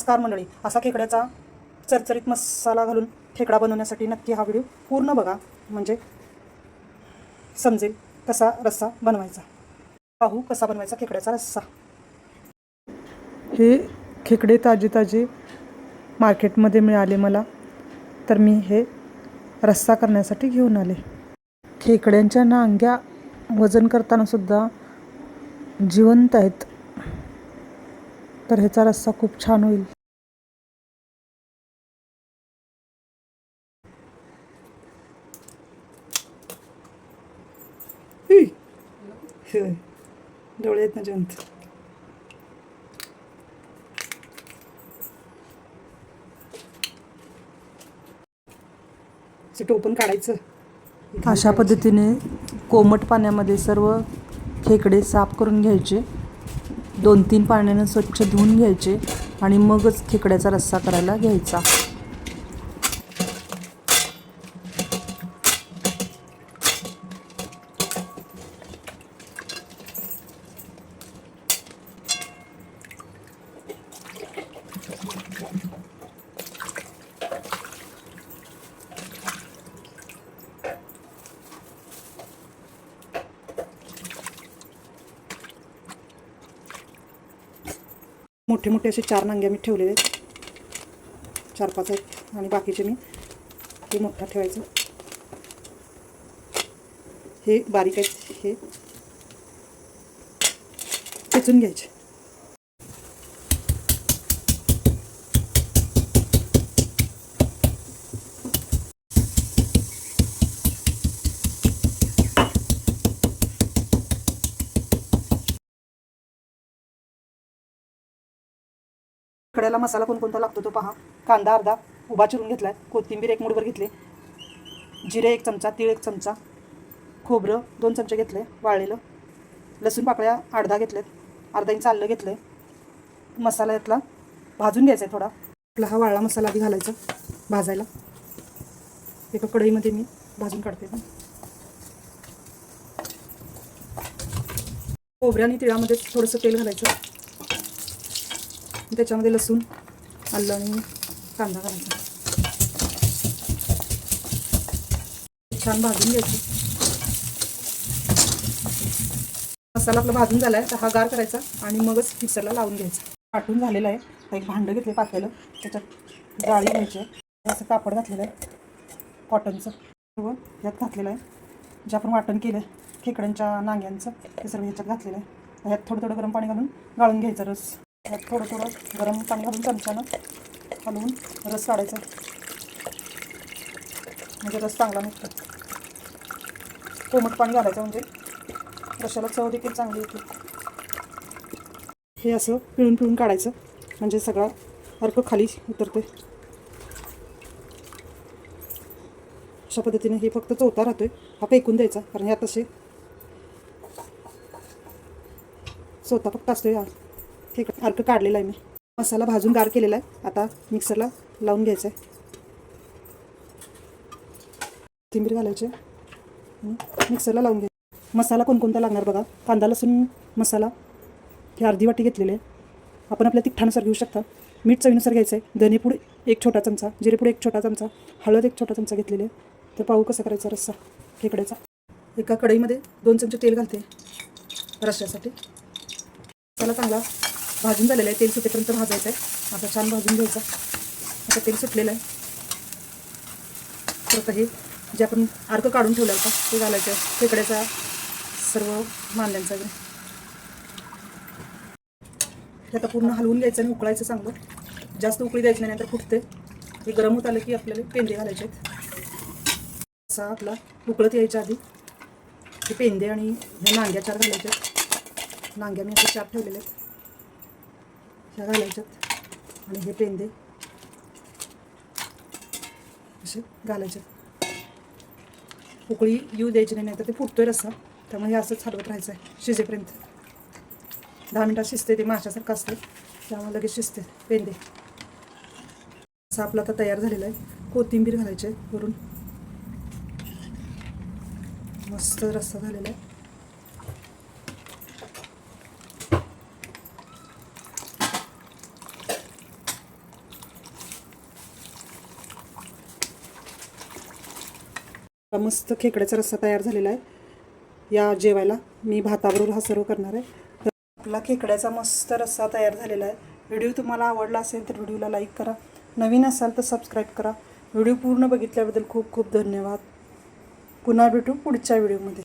नमस्कार मंडळी. असा खेकड्याचा चरचरीत मसाला घालून खेकडा बनवण्यासाठी नक्की हा व्हिडिओ पूर्ण बघा. म्हणजे समजेल कसा रस्सा बनवायचा. पाहू कसा बनवायचा खेकड्याचा रस्सा. हे खेकडे ताजे ताजे मार्केटमध्ये मिळाले मला. तर मी हे रस्सा करण्यासाठी घेऊन आले. खेकड्यांच्या नांग्या वजन करताना सुद्धा जिवंत आहेत. तर ह्याचा रस्सा खूप छान होईल. डोळे आहेत ना असे टोपण काढायचं. अशा पद्धतीने कोमट पाण्यामध्ये सर्व खेकडे साफ करून घ्यायचे. दोन तीन पाण्यानं स्वच्छ धुवून घ्यायचे आणि मगच खेकड्याचा रस्सा करायला घ्यायचा. मोठे मोठे असे चार नांग्या मी ठेवलेले आहेत. चार पाच आहेत. आणि बाकीचे मी हे मोठा ठेवायचं. हे बारीक आहेत. हे. खेचून घ्यायचे. कड्याला मसाला कोणकोणता लागतो तो पहा. कांदा अर्धा उभा चिरून घेतला आहे कोथिंबीर एक मुठभर घेतले. जिरे एक चमचा तीळ एक चमचा खोबरं दोन चमचे घेतले वाळलेलं. लसूण पाकळ्या अर्धा घेतल्यात अर्धा इंच आलं घेतलं आहे मसाला यातला भाजून घ्यायचा आहे थोडा. आपला हा वाळला मसाला आधी घालायचा भाजायला. एका कढईमध्ये मी भाजून काढते. पण खोबऱ्या आणि तिळामध्ये थोडंसं तेल घालायचं. त्याच्यामध्ये लसूण आलं आणि कांदा घालायचा. छान भाजून घ्यायचं. मसाला आपला भाजून झाला आहे तर हा गार करायचा आणि मगच मिक्सरला लावून घ्यायचा. वाटून झालेलं आहे. तर एक भांडं घेतलं पातेलं. त्याच्यात डाळी घ्यायची आहे. असं कापड घातलेलं आहे. कॉटनचं. सर्व यात घातलेलं आहे. जे आपण वाटण केलं आहे खेकड्यांच्या नांग्यांचं ते सर्व ह्याच्यात घातलेलं आहे. ह्यात थोडं थोडं गरम पाणी घालून गाळून घ्यायचा रस. त्यात थोडं थोडं गरम पाणी घालून चमच्यानं हलवून रस काढायचा. म्हणजे रस चांगला निघतो. कोमट पाणी घालायचं म्हणजे रशाला चव देखील चांगली येते. हे असं पिळून पिळून काढायचं. म्हणजे सगळा अर्क खाली उतरते अशा पद्धतीने हे फक्त चौथा राहतोय. हा फेकून द्यायचा. कारण ह्यात तसे चौथा फक्त असतोय हा. ठीक आहे. अर्क काढलेला आहे मी. मसाला भाजून गार केलेला आहे. आता मिक्सरला लावून घ्यायचं आहे. कोथिंबीर घालायचे मिक्सरला लावून घ्या मसाला कोणकोणता लागणार बघा. कांदा लसूण मसाला हे अर्धी वाटी घेतलेले आहे. आपण आपल्या तिखठानुसार घेऊ शकता. मीठ चवीनुसार घ्यायचं आहे. धनेपूड एक छोटा चमचा जिरेपूड एक छोटा चमचा हळद एक छोटा चमचा घेतलेले आहे. तर पाहू कसा करायचा रस्सा. खेकड्याचा. एका कढईमध्ये दोन चमचे तेल घालते. रश्श्यासाठी मसाला चांगला भाजून झालेलं आहे. तेल सुटेपर्यंत भाजायचं आहे. आता छान भाजून घ्यायचा. आता तेल सुटलेलं आहे. तर आता हे जे आपण अर्क काढून ठेवलं होता ते घालायचं आहे. खेकड्याचा सर्व मांड्यांचा वगैरे. हे आता पूर्ण हलवून घ्यायचं आणि उकळायचं चांगलं. जास्त उकळी द्यायची नाही तर फुटते. हे गरम होत आलं की आपल्याला पेंदे घालायचे आहेत. असा आपला उकळत यायच्या आधी हे पेंदे आणि ह्या नांग्या चार घालायच्या आहेत. नांग्या मी असे चार ठेवलेले आहेत. ह्या घालायच्यात आणि हे पेंदे असे घालायचे उकळी येऊ द्यायची नाही तर ते फुटतोय रस्सा त्यामुळे हे असंच हलवत राहायचं आहे शिजेपर्यंत दहा मिनटात शिजते ते माशासारखं असते त्यामुळे लगेच शिजते पेंदे असा आपला आता तयार झालेला आहे कोथिंबीर घालायची आहे वरून मस्त रस्सा झालेला आहे मस्त खेकड्याचा रस्सा तयार झालेला आहे. या जेवायला मी भाताबरोबर हा सर्व करणार आहे. तर आपला खेकड्याचा मस्त रस्सा तयार झालेला आहे. व्हिडिओ तुम्हाला आवडला असेल तर व्हिडिओला लाईक करा. नवीन असाल तर सबस्क्राईब करा. व्हिडिओ पूर्ण बघितल्याबद्दल खूप खूप धन्यवाद. पुन्हा भेटू पुढच्या व्हिडिओमध्ये.